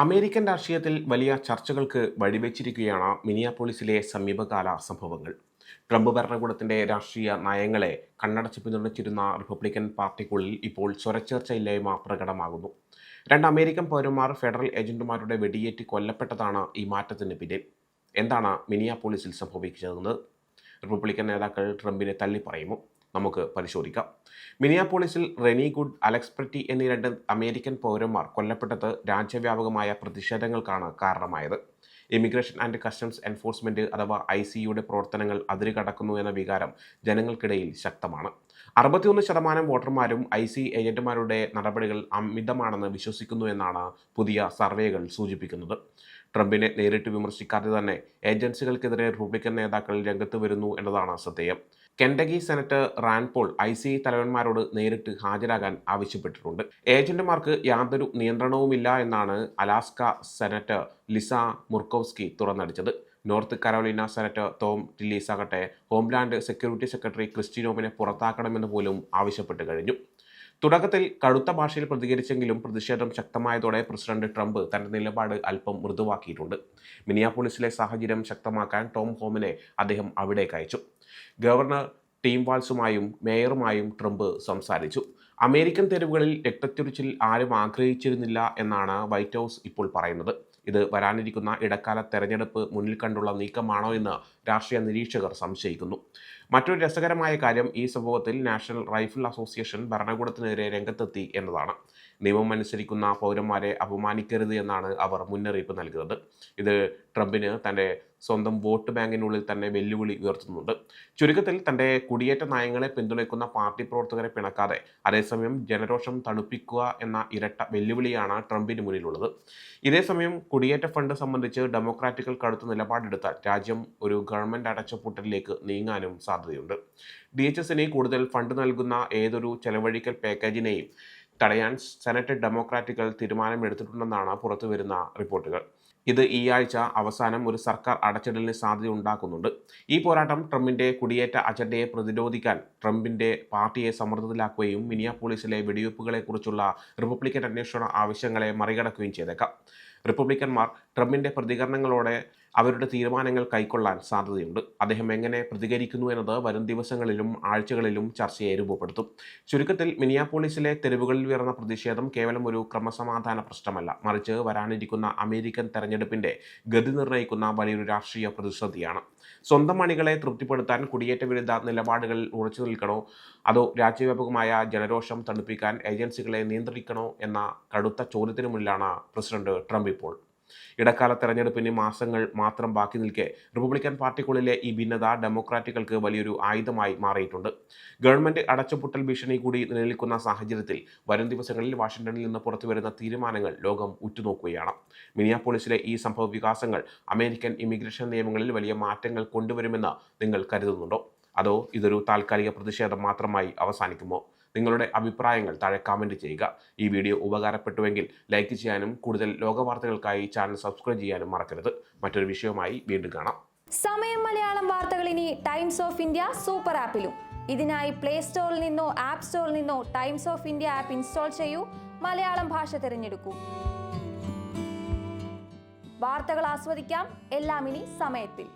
American രാഷ്ട്രീയത്തിൽ വലിയ ചർച്ചകൾക്ക് വഴിവെച്ചിരിക്കുകയാണ് മിനിയാപോളിസിലെ സമീപകാല സംഭവങ്ങൾ. ട്രംപ് ഭരണകൂടത്തിന്റെ രാഷ്ട്രീയ നയങ്ങളെ കണ്ണടച്ച് പിന്തുണച്ചിരുന്ന റിപ്പബ്ലിക്കൻ പാർട്ടിക്കുള്ളിൽ ഇപ്പോൾ സ്വരച്ചേർച്ചയില്ലായ്മ പ്രകടമാകുന്നു. രണ്ട് അമേരിക്കൻ പൗരന്മാർ ഫെഡറൽ ഏജന്റുമാരുടെ വെടിയേറ്റ് കൊല്ലപ്പെട്ടതാണ് ഈ മാറ്റത്തിന് പിന്നിൽ. എന്താണ് മിനിയാപോളിസിൽ സംഭവിച്ചതെന്ന് റിപ്പബ്ലിക്കൻ നേതാക്കൾ ട്രംപിനെ തള്ളിപ്പറയുമോ? നമുക്ക് പരിശോധിക്കാം. മിനിയാപോളിസിൽ റെനി ഗുഡ് അലക്സ് പ്രറ്റി എന്നീ രണ്ട് അമേരിക്കൻ പൗരന്മാർ കൊല്ലപ്പെട്ടത് രാജ്യവ്യാപകമായ പ്രതിഷേധങ്ങൾക്കാണ് കാരണമായത്. ഇമിഗ്രേഷൻ ആൻഡ് കസ്റ്റംസ് എൻഫോഴ്സ്മെന്റ് അഥവാ ഐ സിയുടെ പ്രവർത്തനങ്ങൾ അതിരുകടക്കുന്നു എന്ന വികാരം ജനങ്ങൾക്കിടയിൽ ശക്തമാണ്. അറുപത്തിയൊന്ന് ശതമാനം വോട്ടർമാരും ഐ സി ഏജന്റുമാരുടെ നടപടികൾ അമിതമാണെന്ന് വിശ്വസിക്കുന്നു എന്നാണ് പുതിയ സർവേകൾ സൂചിപ്പിക്കുന്നത്. ട്രംപിനെ നേരിട്ട് വിമർശിക്കാതെ തന്നെ ഏജൻസികൾക്കെതിരെ റിപ്പബ്ലിക്കൻ നേതാക്കൾ രംഗത്ത് വരുന്നു എന്നതാണ് ശ്രദ്ധേയം Kentucky senator Rand Paul I C തലവന്മാരോട് നേരിട്ട് ഹാജരാകാൻ ആവശ്യപ്പെട്ടിട്ടുണ്ട്. ഏജന്റുമാർക്ക് യാതൊരു നിയന്ത്രണവുമില്ല എന്നാണ് Alaska senator Lisa Murkowski തുറന്നടിച്ചത്. North Carolina senator Thom Tillis ആകട്ടെ ഹോംലാൻഡ് സെക്യൂരിറ്റി സെക്രട്ടറി ക്രിസ്റ്റിനോവിനെ പുറത്താക്കണമെന്ന് പോലും ആവശ്യപ്പെട്ടു കഴിഞ്ഞു. തുടക്കത്തിൽ കടുത്ത ഭാഷയിൽ പ്രതികരിച്ചെങ്കിലും പ്രതിഷേധം ശക്തമായതോടെ പ്രസിഡന്റ് ട്രംപ് തന്റെ നിലപാട് അല്പം മൃദുവാക്കിയിട്ടുണ്ട്. മിനിയാപോളിസിലെ സാഹചര്യം ശക്തമാക്കാൻ ടോം ഹോമിനെ അദ്ദേഹം അവിടേക്ക് അയച്ചു. ഗവർണർ ടീം വാൾസുമായും മേയറുമായും ട്രംപ് സംസാരിച്ചു. അമേരിക്കൻ തെരുവുകളിൽ രക്തച്ചൊരിച്ചിൽ ആരും ആഗ്രഹിച്ചിരുന്നില്ല എന്നാണ് വൈറ്റ് ഹൗസ് ഇപ്പോൾ പറയുന്നത്. ഇത് വരാനിരിക്കുന്ന ഇടക്കാല തെരഞ്ഞെടുപ്പ് മുന്നിൽ കണ്ടുള്ള നീക്കമാണോ എന്ന് രാഷ്ട്രീയ നിരീക്ഷകർ സംശയിക്കുന്നു. മറ്റൊരു രസകരമായ കാര്യം ഈ സംഭവത്തിൽ നാഷണൽ റൈഫിൾ അസോസിയേഷൻ ഭരണകൂടത്തിനെതിരെ രംഗത്തെത്തി എന്നതാണ്. നിയമം അനുസരിക്കുന്ന പൗരന്മാരെ അപമാനിക്കരുത് എന്നാണ് അവർ മുന്നറിയിപ്പ് നൽകുന്നത്. ഇത് ട്രംപിന് തന്റെ സ്വന്തം വോട്ട് ബാങ്കിനുള്ളിൽ തന്നെ വെല്ലുവിളി ഉയർത്തുന്നുണ്ട്. ചുരുക്കത്തിൽ തന്റെ കുടിയേറ്റ നയങ്ങളെ പിന്തുണയ്ക്കുന്ന പാർട്ടി പ്രവർത്തകരെ പിണക്കാതെ അതേസമയം ജനരോഷം തണുപ്പിക്കുക എന്ന ഇരട്ട വെല്ലുവിളിയാണ് ട്രംപിന് മുന്നിലുള്ളത്. ഇതേസമയം കുടിയേറ്റ ഫണ്ട് സംബന്ധിച്ച് ഡെമോക്രാറ്റുകൾ കടുത്ത നിലപാടെടുത്താൽ രാജ്യം ഒരു ഗവൺമെന്റ് അടച്ചുപൂട്ടലിലേക്ക് നീങ്ങാനും സാധ്യതയുണ്ട്. ഡി എച്ച് എസിന് കൂടുതൽ ഫണ്ട് നൽകുന്ന ഏതൊരു ചെലവഴിക്കൽ പാക്കേജിനെയും തടയാൻ സെനറ്റ് ഡെമോക്രാറ്റുകൾ തീരുമാനമെടുത്തിട്ടുണ്ടെന്നാണ് പുറത്തുവരുന്ന റിപ്പോർട്ടുകൾ. ഇത് ഈ ആഴ്ച അവസാനം ഒരു സർക്കാർ അടച്ചിടലിന് സാധ്യത ഉണ്ടാക്കുന്നുണ്ട് ഈ പോരാട്ടം ട്രംപിന്റെ കുടിയേറ്റ അജണ്ടയെ പ്രതിരോധിക്കാൻ ട്രംപിന്റെ പാർട്ടിയെ സമ്മർദ്ദത്തിലാക്കുകയും മിനിയാപോളിസിലെ വെടിവയ്പ്പുകളെക്കുറിച്ചുള്ള റിപ്പബ്ലിക്കൻ അന്വേഷണ ആവശ്യങ്ങളെ മറികടക്കുകയും ചെയ്തേക്കാം. റിപ്പബ്ലിക്കന്മാർ ട്രംപിന്റെ പ്രതികരണങ്ങളോടെ അവരുടെ തീരുമാനങ്ങൾ കൈക്കൊള്ളാൻ സാധ്യതയുണ്ട്. അദ്ദേഹം എങ്ങനെ പ്രതികരിക്കുന്നു എന്നത് വരും ദിവസങ്ങളിലും ആഴ്ചകളിലും ചർച്ചയെ രൂപപ്പെടുത്തും. ചുരുക്കത്തിൽ മിനിയാപോളിസിലെ തെരുവുകളിൽ ഉയർന്ന പ്രതിഷേധം കേവലം ഒരു ക്രമസമാധാന പ്രശ്നമല്ല. മറിച്ച് വരാനിരിക്കുന്ന അമേരിക്കൻ തെരഞ്ഞെടുപ്പിന്റെ ഗതി നിർണയിക്കുന്ന വലിയൊരു രാഷ്ട്രീയ പ്രതിസന്ധിയാണ്. സ്വന്തം അണികളെ തൃപ്തിപ്പെടുത്താൻ കുടിയേറ്റ വിരുദ്ധ നിലപാടുകളിൽ ഉറച്ചു നിൽക്കണോ? അതോ രാജ്യവ്യാപകമായ ജനരോഷം തണുപ്പിക്കാൻ ഏജൻസികളെ നിയന്ത്രിക്കണോ? എന്ന കടുത്ത ചോദ്യത്തിനു മുന്നിലാണ് പ്രസിഡന്റ് ട്രംപ് ഇപ്പോൾ. ഇടക്കാല തെരഞ്ഞെടുപ്പിന് മാസങ്ങൾ മാത്രം ബാക്കി നിൽക്കെ റിപ്പബ്ലിക്കൻ പാർട്ടിക്കുള്ളിലെ ഈ ഭിന്നത ഡെമോക്രാറ്റുകൾക്ക് വലിയൊരു ആയുധമായി മാറിയിട്ടുണ്ട്. ഗവൺമെന്റ് അടച്ചുപൂട്ടൽ ഭീഷണി കൂടി നിലനിൽക്കുന്ന സാഹചര്യത്തിൽ വരും ദിവസങ്ങളിൽ വാഷിംഗ്ടണിൽ നിന്ന് പുറത്തുവരുന്ന തീരുമാനങ്ങൾ ലോകം ഉറ്റുനോക്കുകയാണ്. മിനിയാപോളിസിലെ ഈ സംഭവ വികാസങ്ങൾ അമേരിക്കൻ ഇമിഗ്രേഷൻ നിയമങ്ങളിൽ വലിയ മാറ്റങ്ങൾ കൊണ്ടുവരുമെന്ന് നിങ്ങൾ കരുതുന്നുണ്ടോ? അതോ ഇതൊരു താൽക്കാലിക പ്രതിഷേധം മാത്രമായി അവസാനിക്കുമോ? നിങ്ങളുടെ അഭിപ്രായങ്ങൾ താഴെ കമന്റ് ചെയ്യുക. ഈ വീഡിയോ ഉപകാരപ്പെട്ടുവെങ്കിൽ ലൈക്ക് ചെയ്യാനും കൂടുതൽ ലോകവാർത്തകൾക്കായി ചാനൽ സബ്സ്ക്രൈബ് ചെയ്യാനും മറക്കരുത്. മറ്റൊരു വിഷയവുമായി വീണ്ടും കാണാം. സമയം മലയാളം വാർത്തകൾ ഇനി ടൈംസ് ഓഫ് ഇന്ത്യ സൂപ്പർ ആപ്പിലും ഇതിനായി പ്ലേ സ്റ്റോറിൽ നിന്നോ ആപ്പ് സ്റ്റോറിൽ നിന്നോ Times of India app install ചെയ്യൂ. മലയാളം ഭാഷ തിരഞ്ഞെടുക്കൂ. വാർത്തകൾ ആസ്വദിക്കാം. എല്ലാം ഇനി സമയത്തിൽ.